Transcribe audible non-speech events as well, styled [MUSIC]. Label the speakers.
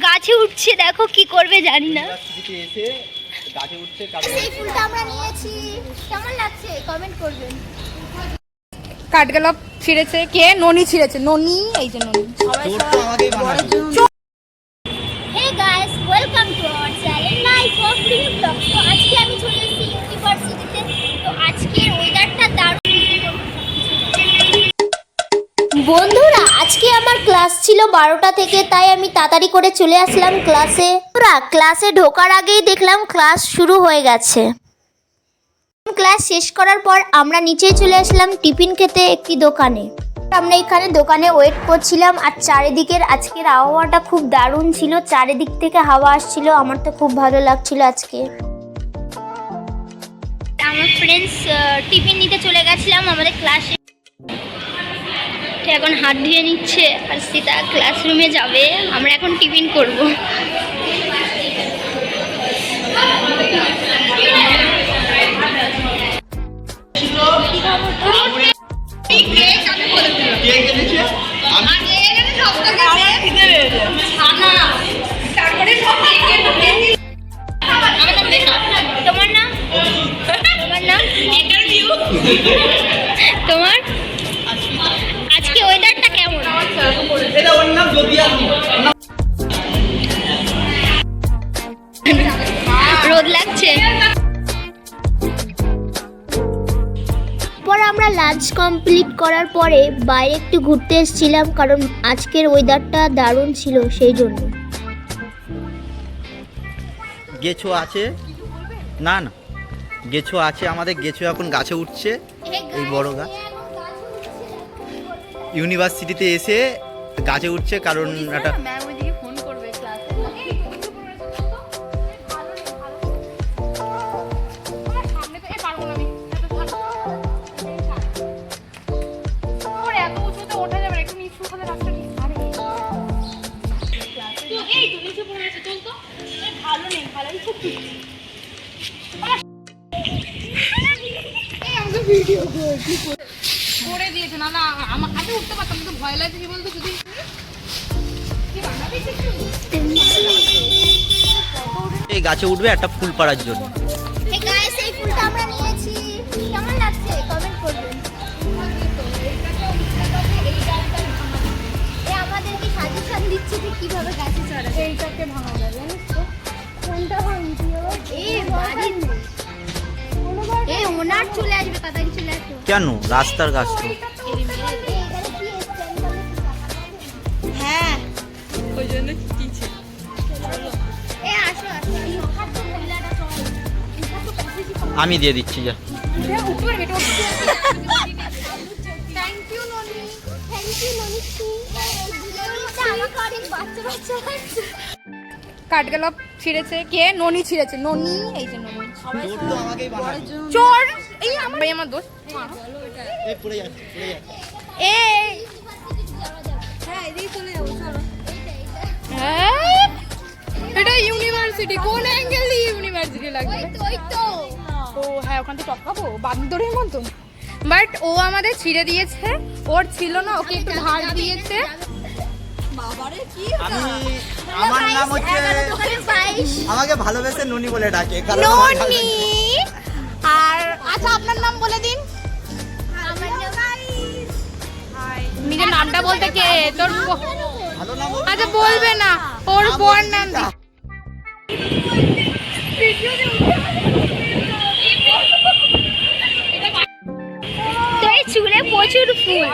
Speaker 1: যাচ্ছে দেখো কি করবে জানি না।
Speaker 2: এসে গাছে উঠছে
Speaker 1: ফুলটা আমরা নিয়েছি। কেমন লাগছে? কমেন্ট করবেন।
Speaker 3: কাঠগোলাপ ছিঁড়েছে। কে? ননি ছিঁড়েছে। ননি এই যে ননি।
Speaker 2: তোর তো
Speaker 1: hey guys welcome to our channel life of blog বন্ধুরা, আজকে আমার ক্লাস ছিল বারোটা থেকে, তাই আমি তাড়াতাড়ি করে চলে আসলাম ক্লাসে। বন্ধুরা, ক্লাসে ঢোকার আগেই দেখলাম ক্লাস শুরু হয়ে গেছে। ক্লাস শেষ করার পর আমরা নিচে চলে আসলাম টিফিন খেতে একটি দোকানে। আমরা এখানে দোকানে ওয়েট করছিলাম আর চারিদিকের আজকের আবহাওয়াটা খুব দারুণ ছিল। চারিদিক থেকে হাওয়া আসছিল, আমার তো খুব ভালো লাগছিল আজকে। আমার ফ্রেন্ডস টিফিন নিতে চলে গেছিলাম আমাদের ক্লাসে এখন হাত ধুয়ে নিচ্ছে আর সীতা ক্লাসরুমে যাবে। আমরা এখন টিফিন করব। তোমার নাম? তোমার নাম? [LAUGHS] [LAUGHS] রোদ লাগছে। পর আমরা লাঞ্চ কমপ্লিট করার পরে বাইরে একটু ঘুরতে এসেছিলাম কারণ আজকের ওয়েদারটা দারুণ ছিল সেই জন্য।
Speaker 2: গেছো আছে? না না। গেছো আছে আমাদের গেছো এখন গাছে উঠছে এই বড় গাছ ইউনিভার্সিটিতে এসে গাছে উঠছে কারণ একটা
Speaker 3: ম্যাম করে দিয়েছে, না না, আমার আমি উঠতে পারতাম তো ভয় লাগছে, কি বলতো যদি
Speaker 2: এই গাছে উঠবে একটা ফুল পাড়ার জন্য।
Speaker 1: এ চলে আসবে তাড়াতাড়ি চলে আসো
Speaker 2: কেন? রাস্তার গাছ তো।
Speaker 1: হ্যাঁ।
Speaker 3: ওই জন্য
Speaker 1: এ আসো
Speaker 2: আমি দিয়ে দিচ্ছি যা।
Speaker 1: লাগছে
Speaker 3: কাঠগোলাপ ছিঁড়েছে। কে? ননি ছিঁড়েছে। ননি এই যে ননি। চোর! এই আমার আমার দোষ।
Speaker 2: এই পড়ে যাচ্ছে পড়ে যাচ্ছে।
Speaker 3: এই হ্যাঁ এটা ইউনিভার্সিটি কোন অ্যাঙ্গেল দিয়ে ইউনিভার্সিটি লাগবে?
Speaker 1: ওই তো
Speaker 3: ও হ্যাঁ ওখান থেকে টপকাবো বান্দরের মতন বাট ও আমাদের ছিঁড়ে দিয়েছে। ওর ছিল না ওকে একটু ধার দিয়েছে।
Speaker 2: আমার নাম হচ্ছে আমাকে ভালোবেসে ননি বলে ডাকে কারণ
Speaker 3: আচ্ছা আপনার নাম বলে দিন। নিজের নামটা বলতে কে? তোর ব-
Speaker 2: ভালো নাম
Speaker 3: আচ্ছা বলবে না। ওর বোন নাম
Speaker 1: চুলে প্রচুর ফুল।